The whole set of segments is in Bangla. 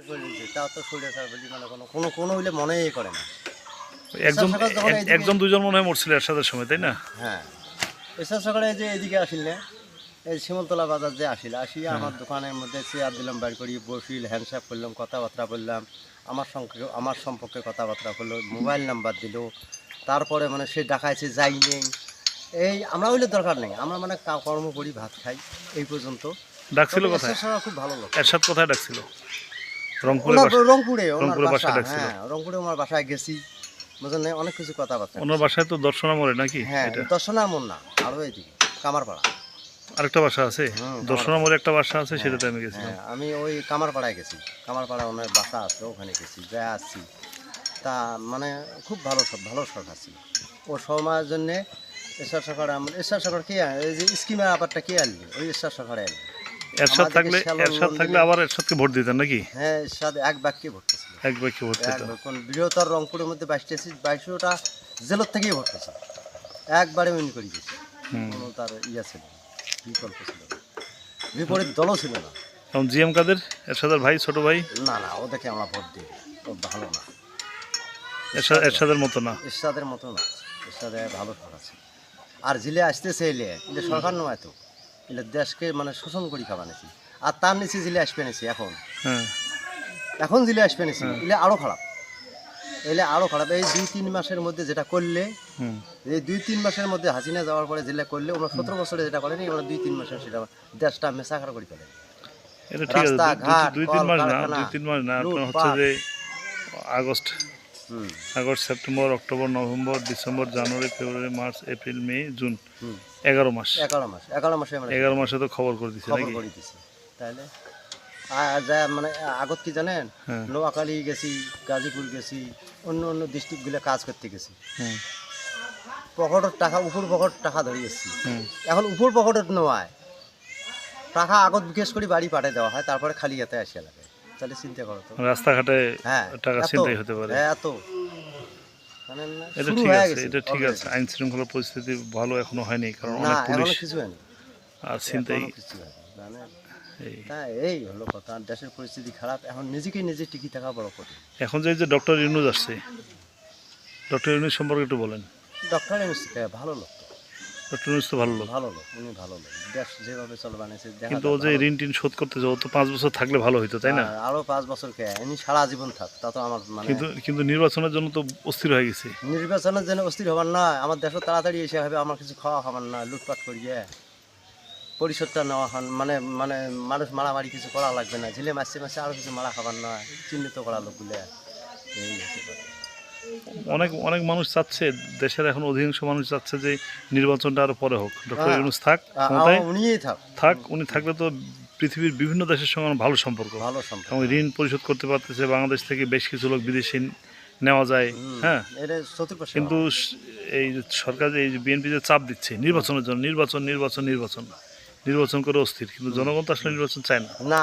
করে তো সরিয়ে স্যার বলি মানে কোনো কোনো কোনো হইলে মনেই করে না। একজন সকাল যখন এক- এইদিকে- একজন দুজন মনে হয় মরছিল এরশাদের সময় তাই না? হ্যাঁ। এসব সকালে যে এদিকে আসিলে এই শিমলতলা বাজার যে আসিল আসিয়া আমার দোকানের মধ্যে চেয়ার দিলাম বাইর করি বসিল হ্যান্ডশেক করলাম কথাবার্তা বললাম আমার সঙ্গে আমার সম্পর্কে কথাবার্তা করল মোবাইল নাম্বার দিল তারপরে মানে সে ডাকাইছে যাই নেই। এই আমরা হইলে দরকার নেই আমরা মানে কর্ম করি ভাত খাই এই পর্যন্ত। ডাকছিল সকাল খুব ভালো লোক এরশাদ কোথায় ডাকছিল? রংপুরে বাসা হ্যাঁ রংপুরে ওনার বাসায় গেছি বুঝলেন? অনেক কিছু কথাবার্তা ওনার বাসায় তো নাকি হ্যাঁ না কামারপাড়া। আরেকটা বাসা আছে? একটা বাসা আছে সেটাতে আমি হ্যাঁ আমি ওই কামারপাড়ায় গেছি। কামারপাড়া ওনার বাসা আছে ওখানে গেছি যাই আসছি তা মানে খুব ভালো ভালো সরকার ছিল। ও সময়ের জন্যে এরশাদ সরকার আম- এরশাদ সরকার কে এই যে স্কিমের ব্যাপারটা কে আনলি? ওই এরশাদ সরকারে আনলি। এরশাদ থাকলে এরশাদ থাকলে আবার এরশাদকে ভোট দিতেন নাকি? হ্যাঁ এরশাদ এক বাক্যে ভোট এক বাক্যে ভোট কোন বৃহত্তর রংপুরের মধ্যে বাইশটা সিট বাইশোটা জেলার থেকেই ভোট পেয়েছে একবারে উইন করে। কোনো তার ইয়া ছিল বিকল্প ছিল বিপরীত দলও ছিল না। এখন জিএম কাদের? এরশাদের ভাই ছোট ভাই? না না ওদেরকে আমরা ভোট দিই। ও ভালো না। এরশাদ এরশাদের মতো না? এরশাদের মতো না। এরশাদে ভালো সরকার ছিল। আর জিলে আসতেছে এলে এলে সরকার নয় তো। এলে দেশকে মানে শোষণ করি খাওয়া নিছি। আর তার নিচে জিলে আসবে নিছি এখন। হ্যাঁ। এখন জিলে আসবে নিছি এলে আরও খারাপ। এলে আরও খারাপ। এই দুই তিন মাসের মধ্যে যেটা করলে এই দুই তিন মাসের মধ্যে হাসিনা যাওয়ার পরে জেলে করলে ওরা সতেরো বছরে যেটা করেনি ওরা দুই তিন মাসে সেটা দেশটা মেসাখার করে ফেলে এটা ঠিক আছে। রাস্তা, দুই- দুই- ঘাট, দুই তিন মাস না দুই তিন মাস না হচ্ছে যে August August September October November December January February March April May June এগারো মাস। এগারো মাস এগারো মাসে এগারো মাসে তো খবর করে দিচ্ছে খবর করে দিছে। তাহলে যা মানে আগত কি জানেন? হ্যাঁ। নোয়াখালী গেছি গাজীপুর গেছি অন্য অন্য ডিস্ট্রিক্টগুলো কাজ করতে গেছি। হুম পকেটের টাকা উপর পকেট টাকা ধরে এসেছি এখন উপর পকেটের নয়। টাকা আগত বিশেষ করে বাড়ি পাঠিয়ে দেওয়া হয় তারপরে খালি হাতে আসে লাগে। তাহলে চিন্তা করো তো। রাস্তাঘাটে হ্যাঁ টাকা এত, ছিনতাই হতে পারে। হ্যাঁ, এত। এটা ঠিক আছে এটা ঠিক আছে। আইন শৃঙ্খলা পরিস্থিতি ভালো এখনও হয়নি কারণ অনেক পুলিশ কিছু হয়নি। আর হয়নি জানেন এই। হলো কথা দেশের পরিস্থিতি খারাপ এখন নিজেকে নিজে টিকি থাকা বড় কঠিন। এখন যে যে ডক্টর ইউনুস আসছে ডক্টর ইউনুস সম্পর্কে একটু বলেন। ডক্টর এমসিকে ভালো লোক। ডক্টর ইউনুস তো ভালো লোক। ভালো লোক উনি ভালো লোক। দেশ যেভাবে চলবে বানিয়েছে দেখা কিন্তু ও যে ভালো। ঋণ টিন শোধ করতে যাও তো পাঁচ বছর থাকলে ভালো হইতো তাই না? আরও পাঁচ বছর কে সারা জীবন থাক তা তো আমার মানে কিন্তু কিন্তু নির্বাচনের জন্য তো অস্থির হয়ে গেছে। নির্বাচনের জন্য অস্থির হবার না আমার দেশও তাড়াতাড়ি এসে হবে আমার কিছু খাওয়া খাবার না লুটপাট করিয়ে পরিষদটা নেওয়া হন মানে মানে মানুষ মারামারি কিছু করা লাগবে না ঝিলে মাসে মাসে আরও কিছু মারা খাবার নয় চিহ্নিত করা লোকগুলো। এই। অনেক অনেক মানুষ চাচ্ছে দেশের এখন অধিকাংশ মানুষ চাচ্ছে যে নির্বাচনটা আরও পরে হোক। ডক্টর হ্যাঁ। ইউনুস থাক থাক। উনি থাকলে তো পৃথিবীর বিভিন্ন দেশের সঙ্গে ভালো সম্পর্ক। ভালো সম্পর্ক। এবং ঋণ পরিশোধ করতে পারতেছে বাংলাদেশ থেকে বেশ কিছু লোক বিদেশে নেওয়া যায় হ্যাঁ। কিন্তু এই সরকার যে এই বিএনপি যে চাপ দিচ্ছে নির্বাচনের জন্য নির্বাচন নির্বাচন নির্বাচন নির্বাচন করে অস্থির। কিন্তু জনগণ তো আসলে নির্বাচন চায় না। না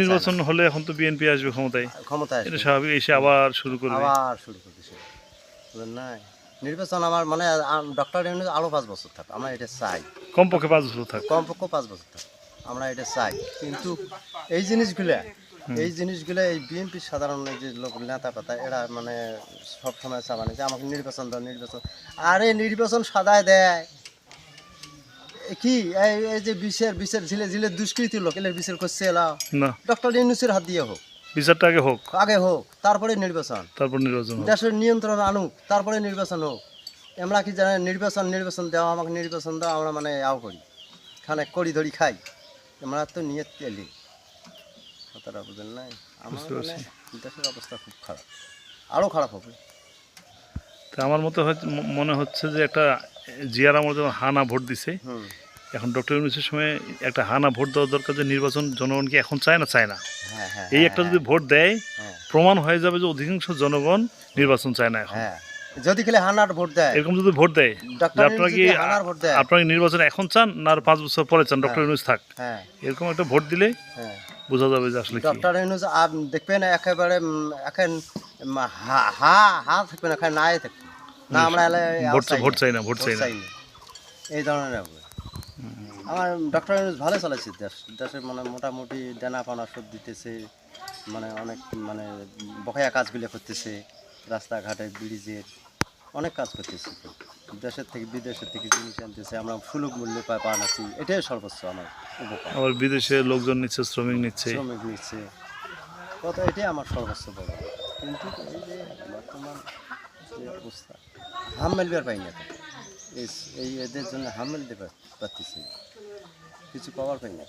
নির্বাচন হলে এখন তো বিএনপি আসবে ক্ষমতায়। ক্ষমতায় এটা স্বাভাবিক এসে আবার শুরু করবে। আবার শুরু করতে সে। বুঝলেন না? নির্বাচন আমার মানে ডক্টর ইউনুস আরও পাঁচ বছর থাক আমরা এটা চাই। কমপক্ষে পাঁচ বছর থাক। কমপক্ষে পাঁচ বছর থাক আমরা এটা চাই। কিন্তু এই জিনিসগুলা এই জিনিসগুলো এই বিএনপির সাধারণ যে লোক নেতা পাতা এরা মানে সব সময় চাবানে যে আমাকে নির্বাচন দাও নির্বাচন। আরে নির্বাচন সাদায় দেয়। কি? এই এই যে বিশের বিশের ঝিলে ঝিলে দুষ্কৃতি লোক এলে বিশের করছে এলা না। ডক্টর ইউনুসের হাত দিয়ে হোক। বিচারটা আগে হোক। আগে হোক তারপরে নির্বাচন। তারপর নির্বাচন দেশের নিয়ন্ত্রণ আনুক তারপরে নির্বাচন হোক। আমরা কি জানেন নির্বাচন নির্বাচন দেওয়া আমাকে নির্বাচন দাও আমরা মানে আও করি। খানে করি ধরি খাই। আমরা তো নিয়ে তেলি। কথাটা বুঝেন নাই? আমার মানে দেশের অবস্থা খুব খারাপ। আরও খারাপ হবে। তা আমার মতো মনে হচ্ছে যে একটা জিয়ার আমার যখন হানা ভোট দিছে এখন ডক্টর ইউনুসের সময় একটা হানা ভোট দেওয়া দরকার যে নির্বাচন জনগণ কি এখন চায় না চায় না? হ্যাঁ হ্যাঁ এই একটা যদি ভোট দেয় হ্যাঁ। প্রমাণ হয়ে যাবে যে অধিকাংশ জনগণ নির্বাচন চায় না এখন। হ্যাঁ। যদি খেলে হানার ভোট দেয় এরকম যদি ভোট দেয় আপনারা কি আপনারা নির্বাচন এখন চান না আর পাঁচ বছর পরে চান? ডক্টর ইউনুস থাক। হ্যাঁ। এরকম একটা ভোট দিলে হ্যাঁ। বোঝা যাবে যে আসলে ডক্টর ইউনুস দেখবেন একেবারে এখন হা হা হা থাকবে না এখানে নাই থাকবে। না আমরা ভোট চাই ভোট না। ভোট চাই না। এই ধরনের আমার ডক্টর ইউনুস ভালো চালাচ্ছে দেশ দেশের মানে মোটামুটি দেনা পানা সব দিতেছে মানে অনেক মানে বকেয়া কাজগুলো করতেছে রাস্তাঘাটে ব্রিজের অনেক কাজ করতেছে। দেশের থেকে বিদেশের থেকে জিনিস আনতেছে আমরা সুলভ মূল্যে পা- পান আছি এটাই সর্বোচ্চ আমার উপকার। আবার বিদেশে লোকজন নিচ্ছে শ্রমিক নিচ্ছে। শ্রমিক নিচ্ছে কত এটাই আমার সর্বোচ্চ বড়। কিন্তু এই যে বর্তমান যে অবস্থা হাম মেলবার পাই না। এই এই এদের জন্য হাম মেলতে পার- পারতেছি না। কিছু পাওয়ার পাই না।